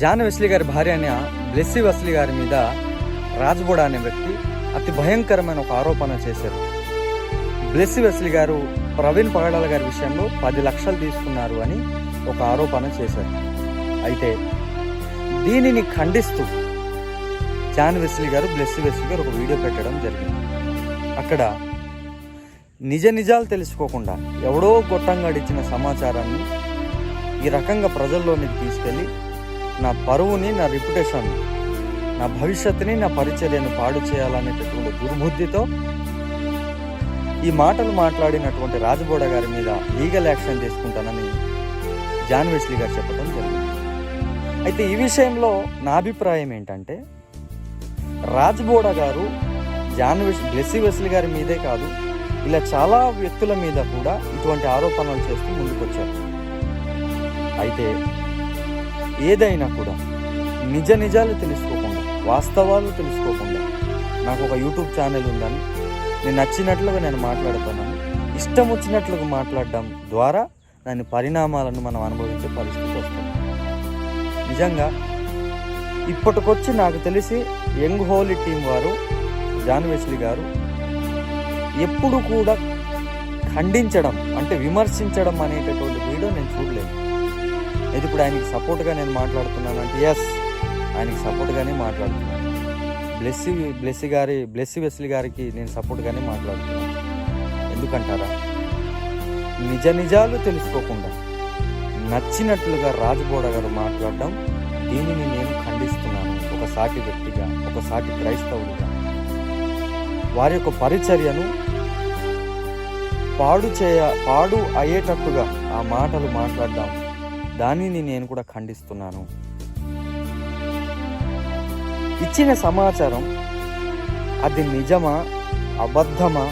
John Wesley గారి భార్య అయిన బ్లెస్సీ వెస్లీ గారి మీద రాజ్బోడా అనే వ్యక్తి అతి భయంకరమైన ఒక ఆరోపణ చేశారు. బ్లెస్సీ వెస్లీ గారు ప్రవీణ్ పగడాల గారి విషయంలో పది లక్షలు తీసుకున్నారు అని ఒక ఆరోపణ చేశారు. అయితే దీనిని ఖండిస్తూ జాన్ వెస్లీ గారు బ్లెస్సీ వెస్లీ గారు ఒక వీడియో పెట్టడం జరిగింది. అక్కడ నిజ నిజాలు తెలుసుకోకుండా ఎవడో గొట్టంగా ఇచ్చిన సమాచారాన్ని ఈ రకంగా ప్రజల్లోనికి తీసుకెళ్ళి నా పరువుని నా రిప్యుటేషన్ నా భవిష్యత్తుని నా పరిచర్యను పాడు చేయాలనేటటువంటి దుర్బుద్ధితో ఈ మాటలు మాట్లాడినటువంటి రాజబోడ గారి మీద లీగల్ యాక్షన్ తీసుకుంటానని జాన్ వెస్లీ గారు చెప్పడం జరిగింది. అయితే ఈ విషయంలో నా అభిప్రాయం ఏంటంటే రాజబోడ గారు జాన్ వెస్ బ్లెస్సీ వెస్లీ గారి మీదే కాదు ఇలా చాలా వ్యక్తుల మీద కూడా ఇటువంటి ఆరోపణలు చేస్తూ ముందుకొచ్చారు. అయితే ఏదైనా కూడా నిజ నిజాలు తెలుసుకోకుండా వాస్తవాలు తెలుసుకోకుండా నాకు ఒక యూట్యూబ్ ఛానల్ ఉందని నేను నచ్చినట్లుగా నేను మాట్లాడుతున్నాను ఇష్టం వచ్చినట్లుగా మాట్లాడడం ద్వారా దాని పరిణామాలను మనం అనుభవించే పరిస్థితి వస్తుంది. నిజంగా ఇప్పటికొచ్చి నాకు తెలిసి యంగ్ హోలీ టీం వారు జాన్ వెస్లీ గారు ఎప్పుడు కూడా ఖండించడం అంటే విమర్శించడం అనేటటువంటి వీడియో నేను చూడలేదు. అయితే ఇప్పుడు ఆయనకి సపోర్ట్గా నేను మాట్లాడుతున్నాను అంటే ఎస్ ఆయనకి సపోర్ట్గానే మాట్లాడుతున్నాను. బ్లెస్సి బ్లెస్సి గారి బ్లెస్సి వెస్లి గారికి నేను సపోర్ట్గానే మాట్లాడుతున్నాను. ఎందుకంటారా? నిజ నిజాలు తెలుసుకోకుండా నచ్చినట్లుగా రాజబోడ గారు మాట్లాడడం దీనిని నేను ఖండిస్తున్నాను. ఒక సాటి వ్యక్తిగా ఒక సాటి క్రైస్తవుడిగా. వారి యొక్క పరిచర్యను పాడు చేయ పాడు అయ్యేటట్టుగా ఆ మాటలు మాట్లాడడం దానిని నేను కూడా ఖండిస్తున్నాను. ఇచ్చిన సమాచారం అది నిజమా అబద్ధమా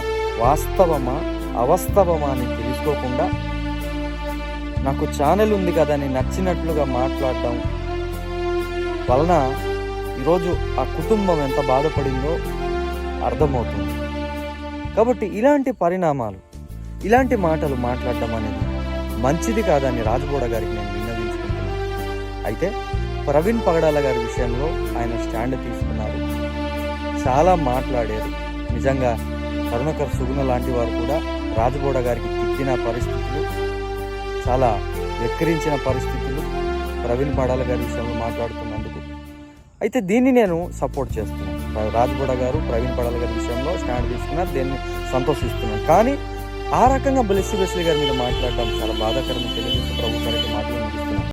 వాస్తవమా అవాస్తవమా అని తెలుసుకోకుండా నాకు ఛానల్ ఉంది కదా అని నచ్చినట్లుగా మాట్లాడడం వలన ఈరోజు ఆ కుటుంబం ఎంత బాధపడిందో అర్థమవుతుంది. కాబట్టి ఇలాంటి పరిణామాలు ఇలాంటి మాటలు మాట్లాడడం అనేది మంచిది కాదని రాజబోడ గారికి నేను అయితే ప్రవీణ్ పగడాల గారి విషయంలో ఆయన స్టాండ్ తీసుకున్నారు. చాలా మాట్లాడారు. నిజంగా కరుణకర్ సుగుణ లాంటి వారు కూడా రాజగోడ గారికి తిట్టిన పరిస్థితులు చాలా వెక్కిరించిన పరిస్థితులు ప్రవీణ్ పడాల గారి విషయంలో మాట్లాడుతున్నందుకు. అయితే దీన్ని నేను సపోర్ట్ చేస్తున్నాను. రాజగోడ గారు ప్రవీణ్ పడాల గారి విషయంలో స్టాండ్ తీసుకున్నారు దీన్ని సంతోషిస్తున్నాను. కానీ ఆ రకంగా బ్లెస్సి బెస్లీ గారి మీద మాట్లాడడం చాలా బాధాకరంగా తెలియజేస్తూ ప్రభుత్వానికి మాట్లాడుతున్నాను